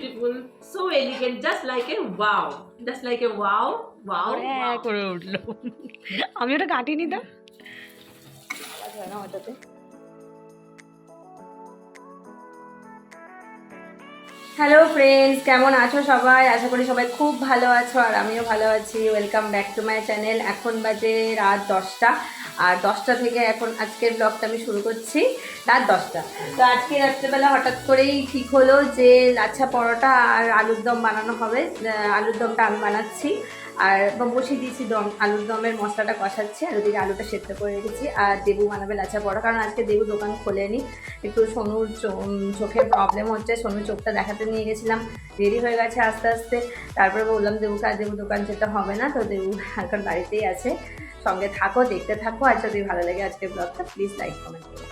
beautiful, so elegant, just like a wow. Just like a wow, wow, wow. করে উঠল। আমি ওটা কাটিনি তো। না ওটাতে হ্যালো ফ্রেন্ডস কেমন আছো সবাই? আশা করি সবাই খুব ভালো আছো আর আমিও ভালো আছি। Welcome back to my channel এখন বাজে রাত দশটা। আর দশটা থেকে এখন আজকের ব্লগটা আমি শুরু করছি, রাত দশটা। তো আজকে রাত্রেবেলা হঠাৎ করেই ঠিক হলো যে লাচ্ছা পরোটা আর আলুর দম বানানো হবে। আলুর দমটা আমি বানাচ্ছি। আর বসিয়ে দিয়েছি দম। আলুর দমের মশলাটা কষাচ্ছি আর ওদিকে আলুটা সেদ্ধ করে রেখেছি। আর দেবু বানাবে লাচা পড়া কারণ আজকে দেবু দোকান খোলেনি। একটু সোনুর চোখের প্রবলেম হচ্ছে। সোনুর চোখটা দেখাতে নিয়ে গেছিলাম। দেরি হয়ে গেছে আস্তে আস্তে। তারপরে বললাম, দেবুকে আর দেবু দোকান যেতে হবে না। তো দেবু এখন বাড়িতেই আছে। সঙ্গে থাকো, দেখতে থাকো, আর যদি ভালো লাগে আজকের ব্লগটা প্লিজ লাইক কমেন্ট করো।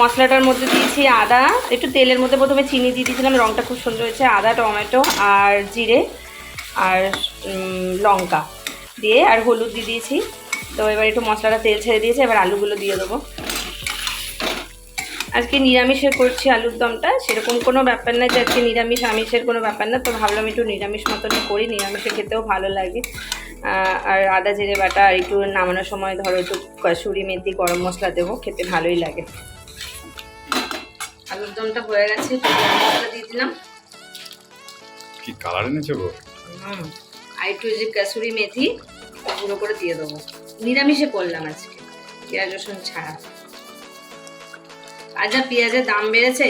মশলাটার মধ্যে দিয়েছি আদা, একটু তেলের মধ্যে প্রথমে চিনি দিয়ে দিয়েছিলাম রঙটা খুব সুন্দর হয়েছে, আদা, টমেটো আর জিরে আর লঙ্কা দিয়ে, আর হলুদ দিয়ে দিয়েছি। তো এবার একটু মশলাটা তেল ছেড়ে দিয়েছে, এবার আলুগুলো দিয়ে দেবো। আজকে নিরামিষের করছি আলুর দমটা সেরকম কোনো ব্যাপার না যে আজকে নিরামিষ আমিষের কোনো ব্যাপার না তো ভাবলাম একটু নিরামিষ মতনই করি নিরামিষে খেতেও ভালো লাগে। আর আদা জিরে বাটা আর একটু নামানোর সময় ধরো একটু কসুরি মেথি গরম মশলা দেবো খেতে ভালোই লাগে। আলুর দমটা হয়ে গেছে মশলা দিয়ে দিলাম। কি কালার এনেছো গো? আর একটু যে কাসুরি মেথি গুঁড়ো করে দিয়ে দেবো। নিরামিষে করলাম আজকে পেঁয়াজ রসুন ছাড়া। আর যা পেঁয়াজের দাম বেড়েছে?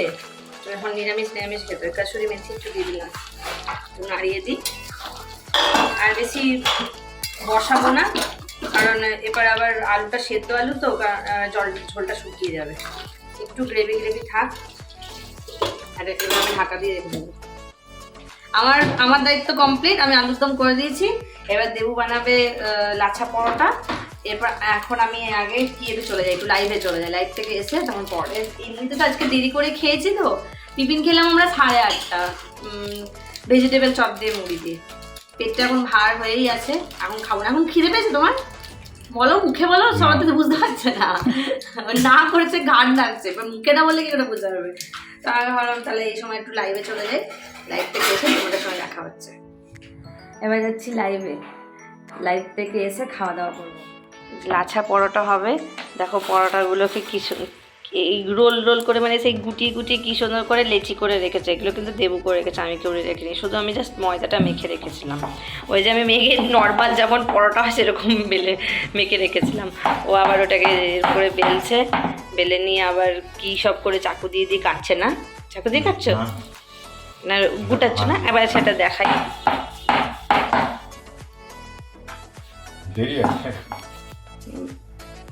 তো এখন নিরামিষ নিরামিষ খেতে। কাসুরি মেথি একটু দিয়ে দিলাম। একটু নাড়িয়ে দিই। আর বেশি বসাবো না, কারণ এবার আবার আলুটা সেদ্ধ আলু তো জল, ঝোলটা শুকিয়ে যাবে। একটু গ্রেভি গ্রেভি থাক। আর এবার ঢাকা দিয়ে রেখে দেবো। আমার আমার দায়িত্ব কমপ্লিট আমি আলুর দম করে দিয়েছি। এবার দেবু বানাবে লাচ্ছা পরোটা। এরপর এখন আমি আগে কিয়েতে চলে যাই একটু লাইভে চলে যাই লাইভ থেকে এসে তখন পরে এমনিতে তো আজকে দেরি করে খেয়েছি তো। টিফিন খেলাম আমরা সাড়ে আটটা ভেজিটেবল চপ দিয়ে মুড়ি দিয়ে। পেটটা এখন ভার হয়েই আছে এখন খাব না। এখন খিদে পেয়েছে তোমার? বলো মুখে বলো সবাই তো বুঝতে পারছে না। না করেছে গান ডাকছে। এবার মুখে না বললে কি করে বুঝতে পারবে? তো আমি ভাবলাম তাহলে এই সময় একটু লাইভে চলে যাই। লাইভ থেকে এসে তোমাদের সঙ্গে দেখা হচ্ছে। এবার যাচ্ছি লাইভে লাইভ থেকে এসে খাওয়া দাওয়া করব। লাছা পরোটা হবে। দেখো পরোটাগুলোকে কি এই রোল রোল করে মানে সেই গুটিয়ে গুটিয়ে কি সুন্দর করে লেচি করে রেখেছে। এগুলো কিন্তু দেবু করে রেখেছে আমি কেউ রেখেনি। শুধু আমি জাস্ট ময়দাটা মেখে রেখেছিলাম। ওই যে আমি মেখে নর্মাল যেমন পরোটা হয় সেরকম বেলে মেখে রেখেছিলাম। ও আবার ওটাকে করে বেলছে। বেলে নিয়ে আবার কি সব করে চাকু দিয়ে দিয়ে কাটছে না? চাকু দিয়ে কাটছো? না গুটাচ্ছ না? এবার সেটা দেখাই। দেরি আছে।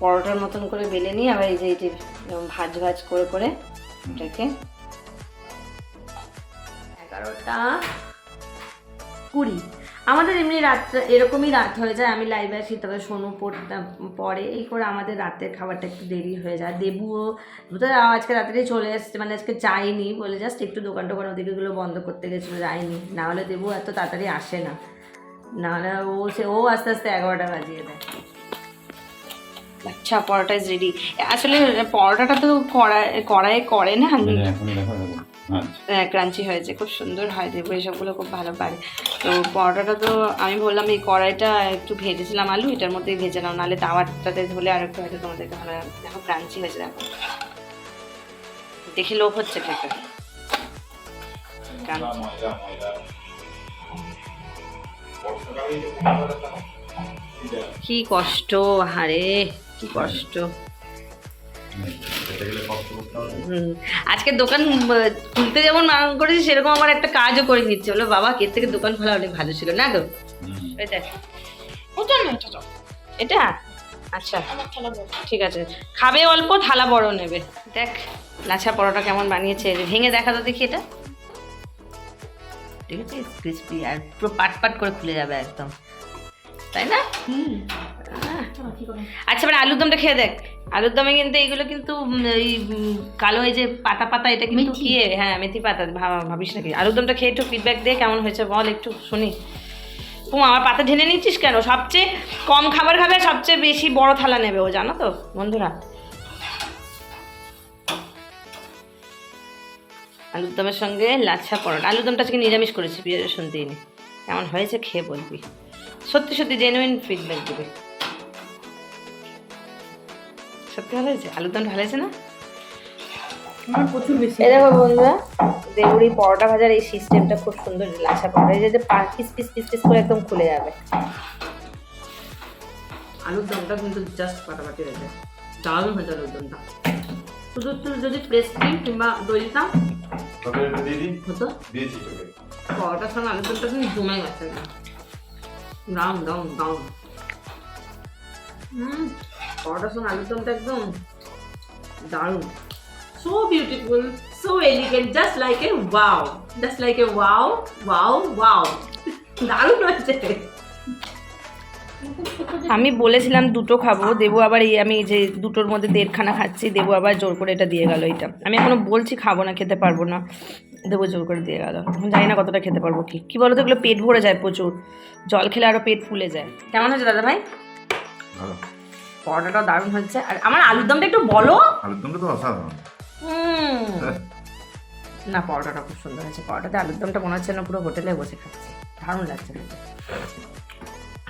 পরোটার মতন করে বেলে নিয়ে আবার এই যে এরকম ভাজ ভাজ করে করে এটাকে এগারোটা কুড়ি। আমাদের এমনি রাত এরকমই রাত হয়ে যায়। আমি লাইভে আসি, তবে সোনু পরে এই করে আমাদের রাতের খাবারটা একটু দেরি হয়ে যায়। দেবুও তো আজকে রাত্রে চলে এসছে। মানে আজকে যায়নি বলে জাস্ট একটু দোকান টোকান ওদিকেগুলো বন্ধ করতে গেছিল, যায়নি। নাহলে দেবু এত তাড়াতাড়ি আসে না। নাহলে ও সে, ও আস্তে আস্তে এগারোটা বাজিয়ে দেয়। আচ্ছা পরোটা ইজ রেডি আসলে পরোটাটা তো কড়াই কড়াইয়ে করে না? দেখো দেখো আচ্ছা। ক্রাঞ্চি হয়েছে খুব সুন্দর হয় দেবো এসবগুলো খুব ভালো পারে। তো পরোটাটা তো আমি বললাম এই কড়াইটা একটু ভেজেছিলাম আলু এটার মধ্যেই ভেজে নাও নাহলে তাওয়াটাতে ধরলে আর একটু হয়তো তোমাদেরকে ভালো। দেখো ক্রাঞ্চি হয়েছে দেখো। দেখে লোভ হচ্ছে খেতে ক্রাঞ্চি কি কষ্ট হারে। কি কষ্ট। খেতে গেলে কষ্ট করতে হবে। হুম। আজকে দোকান খুলতে যেমন মারণ করেছি সেরকম আমার একটা কাজও করে দিচ্ছে বলো বাবা এর থেকে দোকান খোলা অনেক ভালো ছিল না গো? হুম। ওটা না এটা। এটা? আচ্ছা। ঠিক আছে। খাবে অল্প থালা বড় নেবে। দেখ লাচা পরোটা কেমন বানিয়েছে। ভেঙে দেখা তো দেখি এটা। ঠিক আছে ক্রিসপি আর পুরো পাট পাট করে খুলে যাবে একদম। তাই না? আহ। আচ্ছা মানে আলুর দমটা খেয়ে দেখ। আলুর দমে কিন্তু এইগুলো কিন্তু এই কালো এই যে পাতা পাতা এটা কিন্তু এ? হ্যাঁ মেথি পাতা ভাবিস নাকি? আলুর দমটা খেয়ে একটু ফিডব্যাক দে কেমন হয়েছে বল একটু শুনি। ও আমার পাতা ঢেলে নিচ্ছিস কেন? সবচেয়ে কম খাবার খাবে সবচেয়ে বেশি বড় থালা নেবে ও জানো তো বন্ধুরা। আলুর দমের সঙ্গে লাচ্ছা পরোটা। আলুর দমটা আজকে নিরামিষ করেছি পেঁয়াজ রসুন দিইনি। কেমন হয়েছে খেয়ে বলবি। সত্যি সত্যি জেনুইন ফিডব্যাক দিবি। সত্যি ভালো হয়েছে? আলুর দমটা ভালো হয়েছে না? এই দেখো বন্ধুরা দেউড়ি পরোটা ভাজার এই সিস্টেমটা খুব সুন্দর লাচ্ছা পরোটা এই যে পিস পিস পিস পিস করে একদম খুলে যাবে। আলুর দমটা কিন্তু জাস্ট পাটাপাটি হয়েছে দারুণ হয়েছে আলুর দমটা। শুধু একটু যদি প্রেস ক্রিম কিংবা দই দিতাম। হতো? পরোটার সঙ্গে আলুর দমটা কিন্তু জমে গেছে। দাম দাম দাম হুম পরোটার সঙ্গে আলুর দমটা একদম দারুণ। So beautiful so elegant just like a wow just like a wow wow wow দারুণ হয়েছে। আমি বলেছিলাম দুটো খাব দেবো আবার এই আমি যে দুটোর মধ্যে দেড়খানা খাচ্ছি দেবো আবার জোর করে এটা দিয়ে গেল এটা আমি এখনও বলছি খাব না খেতে পারব না। দেবো জোর করে দিয়ে গেল। জানি না কতটা খেতে পারব। কি কি বলো তো এগুলো পেট ভরে যায় প্রচুর। জল খেলে আরও পেট ফুলে যায়। কেমন হয়েছে দাদা ভাই ভালো পরোটাটাও দারুণ হচ্ছে। আর আমার আলুর দমটা একটু বলো। আলুর দমটা তো অসাধারণ। না পরোটাটা খুব সুন্দর হয়েছে। পরোটাতে আলুর দমটা মনে হচ্ছে না পুরো হোটেলে বসে খাচ্ছি। দারুণ লাগছে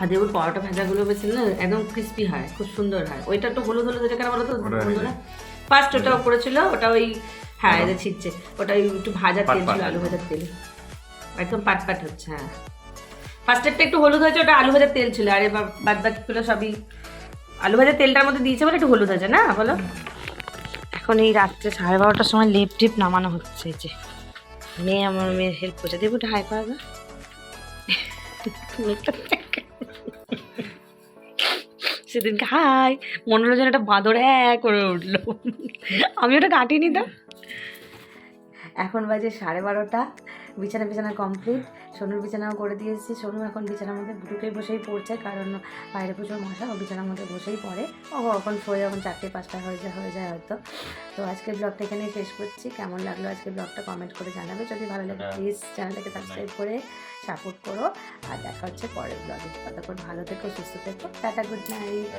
আর দেবুর পরোটা ভাজাগুলো বেশি না একদম ক্রিস্পি হয় খুব সুন্দর হয়। ওইটা একটু হলুদ হলুদ কেন বলো তো? ফার্স্ট ওটা উপরে ছিল ওটা ওই হ্যাঁ এটা ছিটছে। ওটা ওই একটু ভাজা তেল ছিল আলু ভাজার তেল। একদম পাট পাট হচ্ছে হ্যাঁ। ফার্স্টেরটা একটু হলুদ হয়েছে ওটা আলু ভাজার তেল ছিল। আর এবার বাদ বাকিগুলো সবই আলু ভাজার তেলটার মধ্যে দিয়েছে বলে একটু হলুদ আছে, না? বলো। এখন এই রাত্রে সাড়ে বারোটার সময় লেপ টিপ নামানো হচ্ছে যে। মেয়ে আমার মেয়ের হেল্প করছে। দেবো, একটু হাই করা সেদিনকে হাই মনে হলো যেন একটা বাঁদর এক করে উঠল। আমি ওটা কাটিনি নিতাম এখন বাজে সাড়ে বারোটা। বিছানা বিছানা কমপ্লিট সোনুর বিছানাও করে দিয়েছি। সোনু এখন বিছানার মধ্যে ঢুকে বসেই পড়ছে কারণ বাইরে প্রচুর মশা ও বিছানার মধ্যে বসেই পড়ে। ও এখন শোয় যখন চারটে পাঁচটা হয়ে যায় হয়ে যায় হয়তো। তো আজকের ব্লগটা এখানেই শেষ করছি। কেমন লাগল আজকের ব্লগটা কমেন্ট করে জানাবে। যদি ভালো লাগে প্লিজ চ্যানেলটাকে সাবস্ক্রাইব করে সাপোর্ট করো। আর দেখা হচ্ছে পরের ব্লগে ততক্ষণ ভালো থেকো সুস্থ থেকো। Tata good night